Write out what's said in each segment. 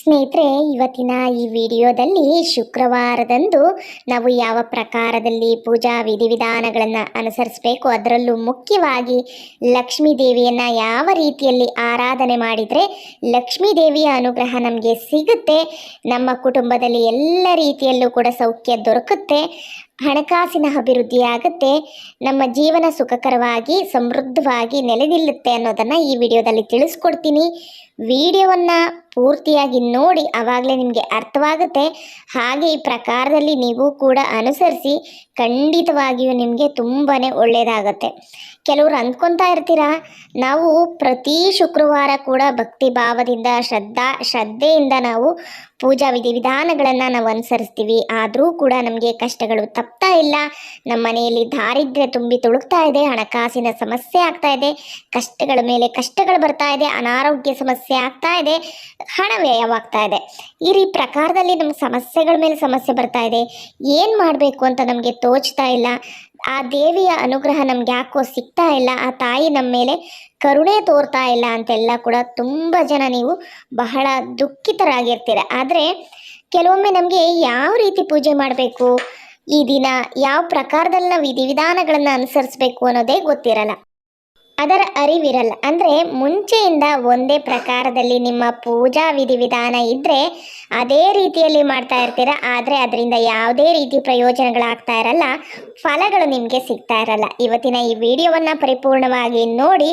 ಸ್ನೇಹಿತರೆ, ಇವತ್ತಿನ ಈ ವಿಡಿಯೋದಲ್ಲಿ ಶುಕ್ರವಾರದಂದು ನಾವು ಯಾವ ಪ್ರಕಾರದಲ್ಲಿ ಪೂಜಾ ವಿಧಿವಿಧಾನಗಳನ್ನು ಅನುಸರಿಸಬೇಕು, ಅದರಲ್ಲೂ ಮುಖ್ಯವಾಗಿ ಲಕ್ಷ್ಮೀ ದೇವಿಯನ್ನು ಯಾವ ರೀತಿಯಲ್ಲಿ ಆರಾಧನೆ ಮಾಡಿದರೆ ಲಕ್ಷ್ಮೀ ದೇವಿಯ ಅನುಗ್ರಹ ನಮಗೆ ಸಿಗುತ್ತೆ, ನಮ್ಮ ಕುಟುಂಬದಲ್ಲಿ ಎಲ್ಲ ರೀತಿಯಲ್ಲೂ ಕೂಡ ಸೌಖ್ಯ ದೊರಕುತ್ತೆ, ಹಣಕಾಸಿನ ಅಭಿವೃದ್ಧಿ ಆಗುತ್ತೆ ನಮ್ಮ ಜೀವನ ಸುಖಕರವಾಗಿ, ಸಮೃದ್ಧವಾಗಿ ನೆಲೆ ನಿಲ್ಲುತ್ತೆ ಅನ್ನೋದನ್ನು ಈ ವಿಡಿಯೋದಲ್ಲಿ ತಿಳಿಸ್ಕೊಡ್ತೀನಿ. ವಿಡಿಯೋವನ್ನು ಪೂರ್ತಿಯಾಗಿ ನೋಡಿ ಆವಾಗಲೇ ನಿಮಗೆ ಅರ್ಥವಾಗುತ್ತೆ. ಹಾಗೆ ಈ ಪ್ರಕಾರದಲ್ಲಿ ನೀವು ಕೂಡ ಅನುಸರಿಸಿ ಖಂಡಿತವಾಗಿಯೂ ನಿಮಗೆ ತುಂಬಾ ಒಳ್ಳೆಯದಾಗತ್ತೆ ಕೆಲವರು ಅಂದ್ಕೊತಾ ಇರ್ತೀರಾ? ನಾವು ಪ್ರತಿ ಶುಕ್ರವಾರ ಕೂಡ ಭಕ್ತಿ ಭಾವದಿಂದ, ಶ್ರದ್ಧಾ, ಶ್ರದ್ಧೆಯಿಂದ ನಾವು ಪೂಜಾ ವಿಧಿವಿಧಾನಗಳನ್ನು ನಾವು ಅನುಸರಿಸ್ತೀವಿ. ಆದರೂ ಕೂಡ ನಮಗೆ ಕಷ್ಟಗಳು ತಪ್ತಾ ಇಲ್ಲ. ನಮ್ಮ ಮನೆಯಲ್ಲಿ ದಾರಿದ್ರ್ಯ ತುಂಬಿ ತುಳುಕ್ತಾ ಇದೆ, ಹಣಕಾಸಿನ ಸಮಸ್ಯೆ ಆಗ್ತಾ ಇದೆ, ಕಷ್ಟಗಳ ಮೇಲೆ ಕಷ್ಟಗಳು ಬರ್ತಾ ಇದೆ, ಅನಾರೋಗ್ಯ ಸಮಸ್ಯೆ ಆಗ್ತಾ ಇದೆ, ಹಣ ವ್ಯಯವಾಗ್ತಾ ಇದೆ. ಈ ರೀ ಪ್ರಕಾರದಲ್ಲಿ ನಮ್ಮ ಸಮಸ್ಯೆಗಳ ಮೇಲೆ ಸಮಸ್ಯೆ ಬರ್ತಾ ಇದೆ. ಏನು ಮಾಡಬೇಕು ಅಂತ ನಮಗೆ ತೋಚ್ತಾ ಇಲ್ಲ. ಆ ದೇವಿಯ ಅನುಗ್ರಹ ನಮ್ಗೆ ಯಾಕೋ ಸಿಗ್ತಾ ಇಲ್ಲ, ಆ ತಾಯಿ ನಮ್ಮ ಮೇಲೆ ಕರುಣೆ ತೋರ್ತಾ ಇಲ್ಲ ಅಂತೆಲ್ಲ ಕೂಡ ತುಂಬ ಜನ ನೀವು ಬಹಳ ದುಃಖಿತರಾಗಿರ್ತೀರ. ಆದರೆ ಕೆಲವೊಮ್ಮೆ ನಮಗೆ ಯಾವ ರೀತಿ ಪೂಜೆ ಮಾಡಬೇಕು, ಈ ದಿನ ಯಾವ ಪ್ರಕಾರದಲ್ಲಿ ನಾವು ವಿಧಿವಿಧಾನಗಳನ್ನು ಅನುಸರಿಸಬೇಕು ಅನ್ನೋದೇ ಗೊತ್ತಿರಲ್ಲ. ಅದರ ಅರಿವಿರಲ್ಲ. ಅಂದರೆ ಮುಂಚೆಯಿಂದ ಒಂದೇ ಪ್ರಕಾರದಲ್ಲಿ ನಿಮ್ಮ ಪೂಜಾ ವಿಧಿವಿಧಾನ ಇದ್ದರೆ ಅದೇ ರೀತಿಯಲ್ಲಿ ಮಾಡ್ತಾ ಇರ್ತೀರ? ಆದರೆ ಅದರಿಂದ ಯಾವುದೇ ರೀತಿ ಪ್ರಯೋಜನಗಳಾಗ್ತಾ ಇರಲ್ಲ. ಫಲಗಳು ನಿಮಗೆ ಸಿಗ್ತಾ ಇರಲ್ಲ. ಇವತ್ತಿನ ಈ ವಿಡಿಯೋವನ್ನು ಪರಿಪೂರ್ಣವಾಗಿ ನೋಡಿ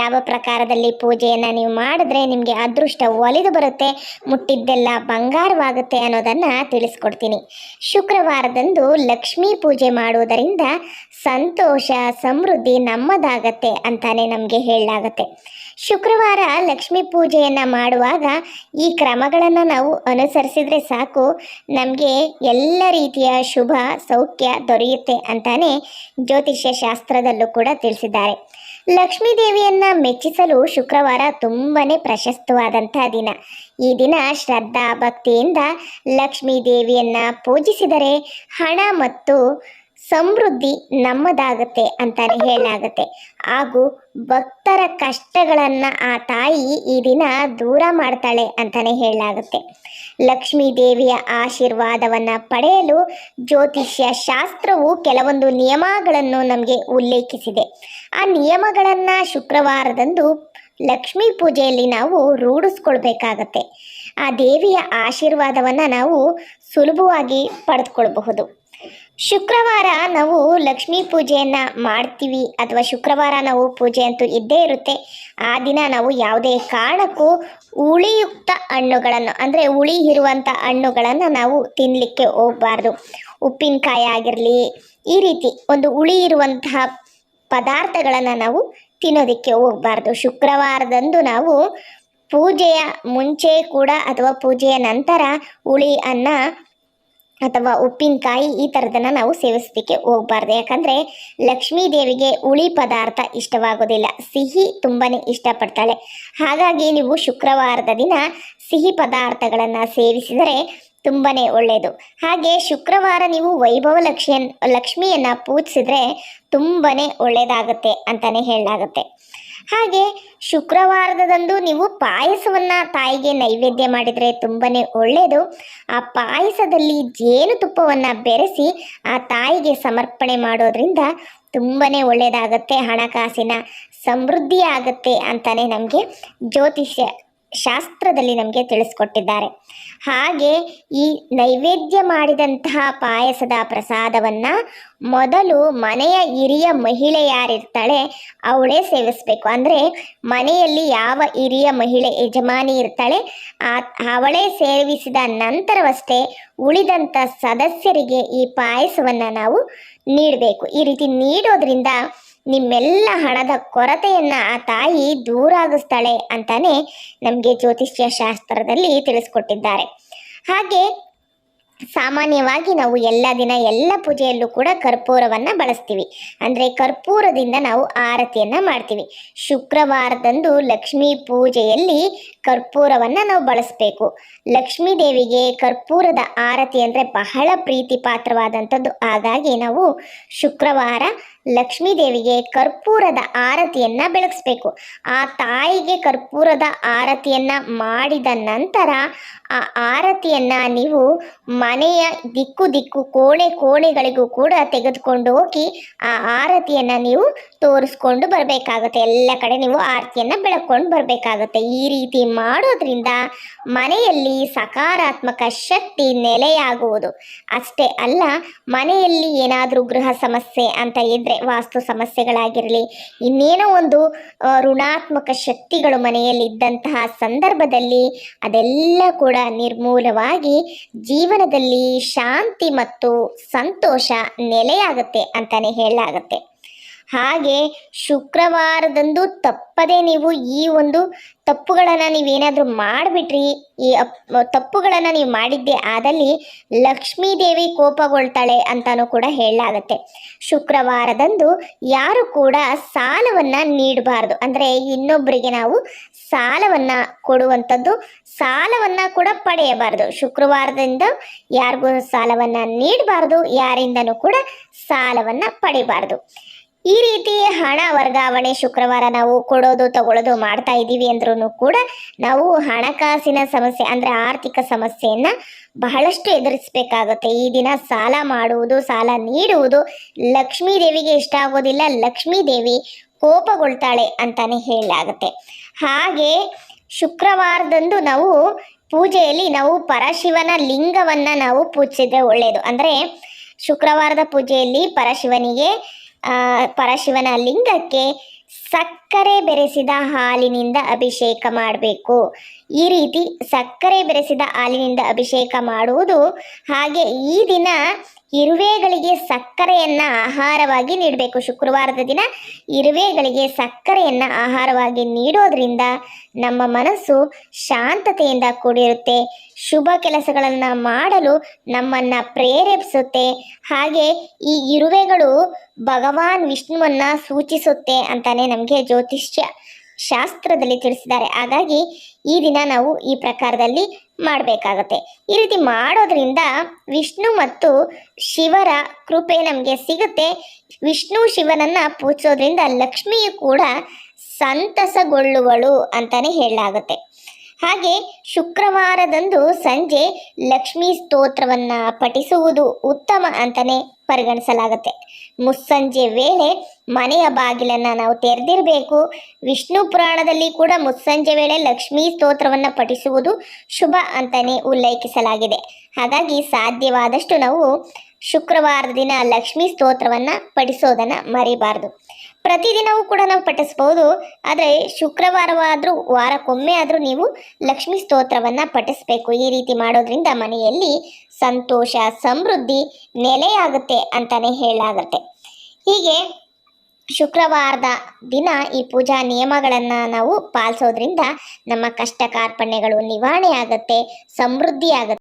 ಯಾವ ಪ್ರಕಾರದಲ್ಲಿ ಪೂಜೆಯನ್ನು ನೀವು ಮಾಡಿದ್ರೆ ನಿಮಗೆ ಅದೃಷ್ಟ ಒಲಿದು ಬರುತ್ತೆ, ಮುಟ್ಟಿದ್ದೆಲ್ಲ ಬಂಗಾರವಾಗುತ್ತೆ ಅನ್ನೋದನ್ನು ತಿಳಿಸ್ಕೊಡ್ತೀನಿ. ಶುಕ್ರವಾರದಂದು ಲಕ್ಷ್ಮೀ ಪೂಜೆ ಮಾಡುವುದರಿಂದ ಸಂತೋಷ, ಸಮೃದ್ಧಿ ನಮ್ಮದಾಗತ್ತೆ ಅಂತಾನೆ ನಮಗೆ ಹೇಳಲಾಗುತ್ತೆ. ಶುಕ್ರವಾರ ಲಕ್ಷ್ಮೀ ಪೂಜೆಯನ್ನು ಮಾಡುವಾಗ ಈ ಕ್ರಮಗಳನ್ನು ನಾವು ಅನುಸರಿಸಿದ್ರೆ ಸಾಕು. ನಮಗೆ ಎಲ್ಲ ರೀತಿಯ ಶುಭ, ಸೌಖ್ಯ ದೊರೆಯುತ್ತೆ ಅಂತಾನೆ ಜ್ಯೋತಿಷ್ಯ ಶಾಸ್ತ್ರದಲ್ಲೂ ಕೂಡ ತಿಳಿಸಿದ್ದಾರೆ. ಲಕ್ಷ್ಮೀ ದೇವಿಯನ್ನ ಮೆಚ್ಚಿಸಲು ಶುಕ್ರವಾರ ತುಂಬಾ ಪ್ರಶಸ್ತವಾದಂಥ ದಿನ. ಈ ದಿನ ಶ್ರದ್ಧಾ ಭಕ್ತಿಯಿಂದ ಲಕ್ಷ್ಮೀ ದೇವಿಯನ್ನ ಪೂಜಿಸಿದರೆ ಹಣ ಮತ್ತು ಸಮೃದ್ಧಿ ನಮ್ಮದಾಗತ್ತೆ ಅಂತಾನೆ ಹೇಳಲಾಗತ್ತೆ. ಹಾಗೂ ಭಕ್ತರ ಕಷ್ಟಗಳನ್ನ ಆ ತಾಯಿ ಈ ದಿನ ದೂರ ಮಾಡ್ತಾಳೆ ಅಂತಾನೆ ಹೇಳಲಾಗುತ್ತೆ. ಲಕ್ಷ್ಮೀ ದೇವಿಯ ಆಶೀರ್ವಾದವನ್ನ ಪಡೆಯಲು ಜ್ಯೋತಿಷ್ಯ ಶಾಸ್ತ್ರವು ಕೆಲವೊಂದು ನಿಯಮಗಳನ್ನು ನಮಗೆ ಉಲ್ಲೇಖಿಸಿದೆ. ಆ ನಿಯಮಗಳನ್ನು ಶುಕ್ರವಾರದಂದು ಲಕ್ಷ್ಮೀ ಪೂಜೆಯಲ್ಲಿ ನಾವು ರೂಢಿಸ್ಕೊಳ್ಬೇಕಾಗತ್ತೆ. ಆ ದೇವಿಯ ಆಶೀರ್ವಾದವನ್ನು ನಾವು ಸುಲಭವಾಗಿ ಪಡೆದುಕೊಳ್ಬಹುದು. ಶುಕ್ರವಾರ ನಾವು ಲಕ್ಷ್ಮೀ ಪೂಜೆಯನ್ನು ಮಾಡ್ತೀವಿ ಅಥವಾ ಶುಕ್ರವಾರ ನಾವು ಪೂಜೆ ಅಂತೂ ಇದ್ದೇ ಇರುತ್ತೆ. ಆ ದಿನ ನಾವು ಯಾವುದೇ ಕಾರಣಕ್ಕೂ ಹುಳಿಯುಕ್ತ ಹಣ್ಣುಗಳನ್ನು, ಅಂದರೆ ಹುಳಿ ಇರುವಂಥ ಹಣ್ಣುಗಳನ್ನು ನಾವು ತಿನ್ನಲಿಕ್ಕೆ ಹೋಗಬಾರ್ದು. ಉಪ್ಪಿನಕಾಯಿ ಆಗಿರಲಿ, ಈ ರೀತಿ ಒಂದು ಹುಳಿ ಇರುವಂತಹ ಪದಾರ್ಥಗಳನ್ನು ನಾವು ತಿನ್ನೋದಕ್ಕೆ ಹೋಗಬಾರ್ದು. ಶುಕ್ರವಾರದಂದು ನಾವು ಪೂಜೆಯ ಮುಂಚೆ ಕೂಡ ಅಥವಾ ಪೂಜೆಯ ನಂತರ ಹುಳಿ ಅನ್ನ ಅಥವಾ ಉಪ್ಪಿನಕಾಯಿ ಈ ಥರದನ್ನು ನಾವು ಸೇವಿಸೋದಕ್ಕೆ ಹೋಗಬಾರ್ದು. ಯಾಕಂದರೆ ಲಕ್ಷ್ಮೀ ದೇವಿಗೆ ಹುಳಿ ಪದಾರ್ಥ ಇಷ್ಟವಾಗೋದಿಲ್ಲ. ಸಿಹಿ ತುಂಬಾ ಇಷ್ಟಪಡ್ತಾಳೆ. ಹಾಗಾಗಿ ನೀವು ಶುಕ್ರವಾರದ ದಿನ ಸಿಹಿ ಪದಾರ್ಥಗಳನ್ನು ಸೇವಿಸಿದರೆ ತುಂಬಾ ಒಳ್ಳೆಯದು ಹಾಗೆ ಶುಕ್ರವಾರ ನೀವು ವೈಭವ ಲಕ್ಷ್ಮಿಯನ್ ಲಕ್ಷ್ಮಿಯನ್ನು ಪೂಜಿಸಿದ್ರೆ ತುಂಬಾ ಒಳ್ಳೆಯದಾಗುತ್ತೆ ಅಂತಲೇ ಹೇಳಲಾಗುತ್ತೆ. ಹಾಗೆ ಶುಕ್ರವಾರದಂದು ನೀವು ಪಾಯಸವನ್ನು ತಾಯಿಗೆ ನೈವೇದ್ಯ ಮಾಡಿದರೆ ತುಂಬಾ ಒಳ್ಳೆಯದು ಆ ಪಾಯಸದಲ್ಲಿ ಜೇನುತುಪ್ಪವನ್ನು ಬೆರೆಸಿ ಆ ತಾಯಿಗೆ ಸಮರ್ಪಣೆ ಮಾಡೋದ್ರಿಂದ ತುಂಬಾ ಒಳ್ಳೆಯದಾಗತ್ತೆ ಹಣಕಾಸಿನ ಸಮೃದ್ಧಿ ಆಗುತ್ತೆ ಅಂತಲೇ ನಮಗೆ ಜ್ಯೋತಿಷ್ಯ ಶಾಸ್ತ್ರದಲ್ಲಿ ನಮಗೆ ತಿಳಿಸ್ಕೊಟ್ಟಿದ್ದಾರೆ. ಹಾಗೆ ಈ ನೈವೇದ್ಯ ಮಾಡಿದಂತಹ ಪಾಯಸದ ಪ್ರಸಾದವನ್ನು ಮೊದಲು ಮನೆಯ ಹಿರಿಯ ಮಹಿಳೆ ಯಾರಿರ್ತಾಳೆ ಅವಳೇ ಸೇವಿಸಬೇಕು. ಅಂದರೆ ಮನೆಯಲ್ಲಿ ಯಾವ ಹಿರಿಯ ಮಹಿಳೆ ಯಜಮಾನಿ ಇರ್ತಾಳೆ ಆ, ಅವಳೇ ಸೇವಿಸಿದ ನಂತರವಷ್ಟೇ ಉಳಿದಂಥ ಸದಸ್ಯರಿಗೆ ಈ ಪಾಯಸವನ್ನು ನಾವು ನೀಡಬೇಕು. ಈ ರೀತಿ ನೀಡೋದ್ರಿಂದ ನಿಮ್ಮೆಲ್ಲ ಹಣದ ಕೊರತೆಯನ್ನ ಆ ತಾಯಿ ದೂರಾಗಿಸ್ತಾಳೆ ಅಂತಾನೆ ನಮಗೆ ಜ್ಯೋತಿಷ್ಯ ಶಾಸ್ತ್ರದಲ್ಲಿ ತಿಳಿಸ್ಕೊಟ್ಟಿದ್ದಾರೆ. ಹಾಗೆ ಸಾಮಾನ್ಯವಾಗಿ ನಾವು ಎಲ್ಲ ದಿನ ಎಲ್ಲ ಪೂಜೆಯಲ್ಲೂ ಕೂಡ ಕರ್ಪೂರವನ್ನು ಬಳಸ್ತೀವಿ. ಅಂದರೆ ಕರ್ಪೂರದಿಂದ ನಾವು ಆರತಿಯನ್ನು ಮಾಡ್ತೀವಿ. ಶುಕ್ರವಾರದಂದು ಲಕ್ಷ್ಮೀ ಪೂಜೆಯಲ್ಲಿ ಕರ್ಪೂರವನ್ನು ನಾವು ಬಳಸಬೇಕು. ಲಕ್ಷ್ಮೀ ದೇವಿಗೆ ಕರ್ಪೂರದ ಆರತಿ ಅಂದರೆ ಬಹಳ ಪ್ರೀತಿ ಪಾತ್ರವಾದಂಥದ್ದು ಹಾಗಾಗಿ ನಾವು ಶುಕ್ರವಾರ ಲಕ್ಷ್ಮೀ ದೇವಿಗೆ ಕರ್ಪೂರದ ಆರತಿಯನ್ನ ಬೆಳಗಿಸ್ಬೇಕು. ಆ ತಾಯಿಗೆ ಕರ್ಪೂರದ ಆರತಿಯನ್ನ ಮಾಡಿದ ನಂತರ ಆ ಆರತಿಯನ್ನ ನೀವು ಮನೆಯ ದಿಕ್ಕು ದಿಕ್ಕು ಕೋಣೆ ಕೋಣೆಗಳಿಗೂ ಕೂಡ ತೆಗೆದುಕೊಂಡು ಹೋಗಿ ಆ ಆರತಿಯನ್ನ ನೀವು ತೋರಿಸ್ಕೊಂಡು ಬರಬೇಕಾಗುತ್ತೆ. ಎಲ್ಲ ಕಡೆ ನೀವು ಆರತಿಯನ್ನ ಬೆಳಕೊಂಡು ಬರಬೇಕಾಗುತ್ತೆ. ಈ ರೀತಿ ಮಾಡೋದ್ರಿಂದ ಮನೆಯಲ್ಲಿ ಸಕಾರಾತ್ಮಕ ಶಕ್ತಿ ನೆಲೆಯಾಗುವುದು. ಅಷ್ಟೇ ಅಲ್ಲ ಮನೆಯಲ್ಲಿ ಏನಾದರೂ ಗೃಹ ಸಮಸ್ಯೆ ಅಂತ ಇದ್ರೆ ವಾಸ್ತು ಸಮಸ್ಯೆಗಳಾಗಿರಲಿ, ಇನ್ನೇನೋ ಒಂದು ಋಣಾತ್ಮಕ ಶಕ್ತಿಗಳು ಮನೆಯಲ್ಲಿದ್ದಂತಹ ಸಂದರ್ಭದಲ್ಲಿ ಅದೆಲ್ಲ ಕೂಡ ನಿರ್ಮೂಲವಾಗಿ ಜೀವನದಲ್ಲಿ ಶಾಂತಿ ಮತ್ತು ಸಂತೋಷ ನೆಲೆಯಾಗುತ್ತೆ ಅಂತಲೇ ಹೇಳಲಾಗುತ್ತೆ. ಹಾಗೆ ಶುಕ್ರವಾರದಂದು ತಪ್ಪದೆ ನೀವು ಈ ಒಂದು ತಪ್ಪುಗಳನ್ನು ನೀವೇನಾದರೂ ಮಾಡಿಬಿಟ್ರಿ, ಈ ಅಪ್, ತಪ್ಪುಗಳನ್ನು ನೀವು ಮಾಡಿದ್ದೆ ಆದಲ್ಲಿ ಲಕ್ಷ್ಮೀ ದೇವಿ ಕೋಪಗೊಳ್ತಾಳೆ ಅಂತಾನೂ ಕೂಡ ಹೇಳಲಾಗತ್ತೆ. ಶುಕ್ರವಾರದಂದು ಯಾರು ಕೂಡ ಸಾಲವನ್ನು ನೀಡಬಾರ್ದು. ಅಂದರೆ ಇನ್ನೊಬ್ಬರಿಗೆ ನಾವು ಸಾಲವನ್ನು ಕೊಡುವಂಥದ್ದು ಸಾಲವನ್ನು ಕೂಡ ಪಡೆಯಬಾರ್ದು. ಶುಕ್ರವಾರದಿಂದ ಯಾರಿಗೂ ಸಾಲವನ್ನು ನೀಡಬಾರ್ದು, ಯಾರಿಂದನೂ ಕೂಡ ಸಾಲವನ್ನು ಪಡಿಬಾರ್ದು. ಈ ರೀತಿ ಹಣ ವರ್ಗಾವಣೆ ಶುಕ್ರವಾರ ನಾವು ಕೊಡೋದು, ತಗೊಳ್ಳೋದು ಮಾಡ್ತಾ ಇದ್ದೀವಿ ಅಂದ್ರೂ ಕೂಡ ನಾವು ಹಣಕಾಸಿನ ಸಮಸ್ಯೆ ಅಂದರೆ ಆರ್ಥಿಕ ಸಮಸ್ಯೆಯನ್ನು ಬಹಳಷ್ಟು ಎದುರಿಸಬೇಕಾಗುತ್ತೆ. ಈ ದಿನ ಸಾಲ ಮಾಡುವುದು, ಸಾಲ ನೀಡುವುದು ಲಕ್ಷ್ಮೀ ದೇವಿಗೆ ಇಷ್ಟ ಆಗೋದಿಲ್ಲ, ಲಕ್ಷ್ಮೀ ದೇವಿ ಕೋಪಗೊಳ್ತಾಳೆ ಅಂತಾನೆ ಹೇಳಲಾಗುತ್ತೆ. ಹಾಗೆ ಶುಕ್ರವಾರದಂದು ನಾವು ಪೂಜೆಯಲ್ಲಿ ನಾವು ಪರಶಿವನ ಲಿಂಗವನ್ನು ನಾವು ಪೂಜಿಸಿದ್ರೆ ಒಳ್ಳೆಯದು ಅಂದರೆ ಶುಕ್ರವಾರದ ಪೂಜೆಯಲ್ಲಿ ಪರಶಿವನಿಗೆ ಪರಶಿವನ ಲಿಂಗಕ್ಕೆ ಸಕ್ಕರೆ ಬೆರೆಸಿದ ಹಾಲಿನಿಂದ ಅಭಿಷೇಕ ಮಾಡಬೇಕು. ಈ ರೀತಿ ಸಕ್ಕರೆ ಬೆರೆಸಿದ ಹಾಲಿನಿಂದ ಅಭಿಷೇಕ ಮಾಡುವುದು ಹಾಗೆ ಈ ದಿನ ಇರುವೆಗಳಿಗೆ ಸಕ್ಕರೆಯನ್ನು ಆಹಾರವಾಗಿ ನೀಡಬೇಕು. ಶುಕ್ರವಾರದ ದಿನ ಇರುವೆಗಳಿಗೆ ಸಕ್ಕರೆಯನ್ನು ಆಹಾರವಾಗಿ ನೀಡೋದ್ರಿಂದ ನಮ್ಮ ಮನಸ್ಸು ಶಾಂತತೆಯಿಂದ ಕೂಡಿರುತ್ತೆ. ಶುಭ ಕೆಲಸಗಳನ್ನು ಮಾಡಲು ನಮ್ಮನ್ನು ಪ್ರೇರೇಪಿಸುತ್ತೆ. ಹಾಗೆ ಈ ಇರುವೆಗಳು ಭಗವಾನ್ ವಿಷ್ಣುವನ್ನ ಸೂಚಿಸುತ್ತೆ ಅಂತಾನೆ ನಮಗೆ ಜ್ಯೋತಿಷ್ಯ ಶಾಸ್ತ್ರದಲ್ಲಿ ತಿಳಿಸಿದ್ದಾರೆ. ಹಾಗಾಗಿ ಈ ದಿನ ನಾವು ಈ ಪ್ರಕಾರದಲ್ಲಿ ಮಾಡಬೇಕಾಗತ್ತೆ. ಈ ರೀತಿ ಮಾಡೋದ್ರಿಂದ ವಿಷ್ಣು ಮತ್ತು ಶಿವರ ಕೃಪೆ ನಮಗೆ ಸಿಗುತ್ತೆ. ವಿಷ್ಣು ಶಿವನನ್ನ ಪೂಜಿಸೋದ್ರಿಂದ ಲಕ್ಷ್ಮಿಯು ಕೂಡ ಸಂತಸಗೊಳ್ಳುವಳು ಅಂತಾನೆ ಹೇಳಲಾಗುತ್ತೆ. ಹಾಗೆ ಶುಕ್ರವಾರದಂದು ಸಂಜೆ ಲಕ್ಷ್ಮೀ ಸ್ತೋತ್ರವನ್ನ ಪಠಿಸುವುದು ಉತ್ತಮ ಅಂತಾನೆ ಪರಿಗಣಿಸಲಾಗುತ್ತೆ. ಮುಸ್ಸಂಜೆ ವೇಳೆ ಮನೆಯ ಬಾಗಿಲನ್ನು ನಾವು ತೆರೆದಿರಬೇಕು. ವಿಷ್ಣು ಪುರಾಣದಲ್ಲಿ ಕೂಡ ಮುಸ್ಸಂಜೆ ವೇಳೆ ಲಕ್ಷ್ಮೀ ಸ್ತೋತ್ರವನ್ನು ಪಠಿಸುವುದು ಶುಭ ಅಂತಾನೆ ಉಲ್ಲೇಖಿಸಲಾಗಿದೆ. ಹಾಗಾಗಿ ಸಾಧ್ಯವಾದಷ್ಟು ನಾವು ಶುಕ್ರವಾರದ ದಿನ ಲಕ್ಷ್ಮೀ ಸ್ತೋತ್ರವನ್ನು ಪಠಿಸೋದನ್ನು ಮರಿಬಾರ್ದು. ಪ್ರತಿದಿನವೂ ಕೂಡ ನಾವು ಪಠಿಸ್ಬೋದು. ಆದರೆ ಶುಕ್ರವಾರವಾದರೂ, ವಾರಕ್ಕೊಮ್ಮೆ ಆದರೂ ನೀವು ಲಕ್ಷ್ಮಿ ಸ್ತೋತ್ರವನ್ನು ಪಠಿಸ್ಬೇಕು. ಈ ರೀತಿ ಮಾಡೋದ್ರಿಂದ ಮನೆಯಲ್ಲಿ ಸಂತೋಷ, ಸಮೃದ್ಧಿ ನೆಲೆಯಾಗುತ್ತೆ ಅಂತಲೇ ಹೇಳಾಗುತ್ತೆ ಹೀಗೆ ಶುಕ್ರವಾರದ ದಿನ ಈ ಪೂಜಾ ನಿಯಮಗಳನ್ನು ನಾವು ಪಾಲಿಸೋದ್ರಿಂದ ನಮ್ಮ ಕಷ್ಟ ಕಾರ್ಪಣ್ಯಗಳು ನಿವಾರಣೆ ಆಗುತ್ತೆ ಸಮೃದ್ಧಿ ಆಗುತ್ತೆ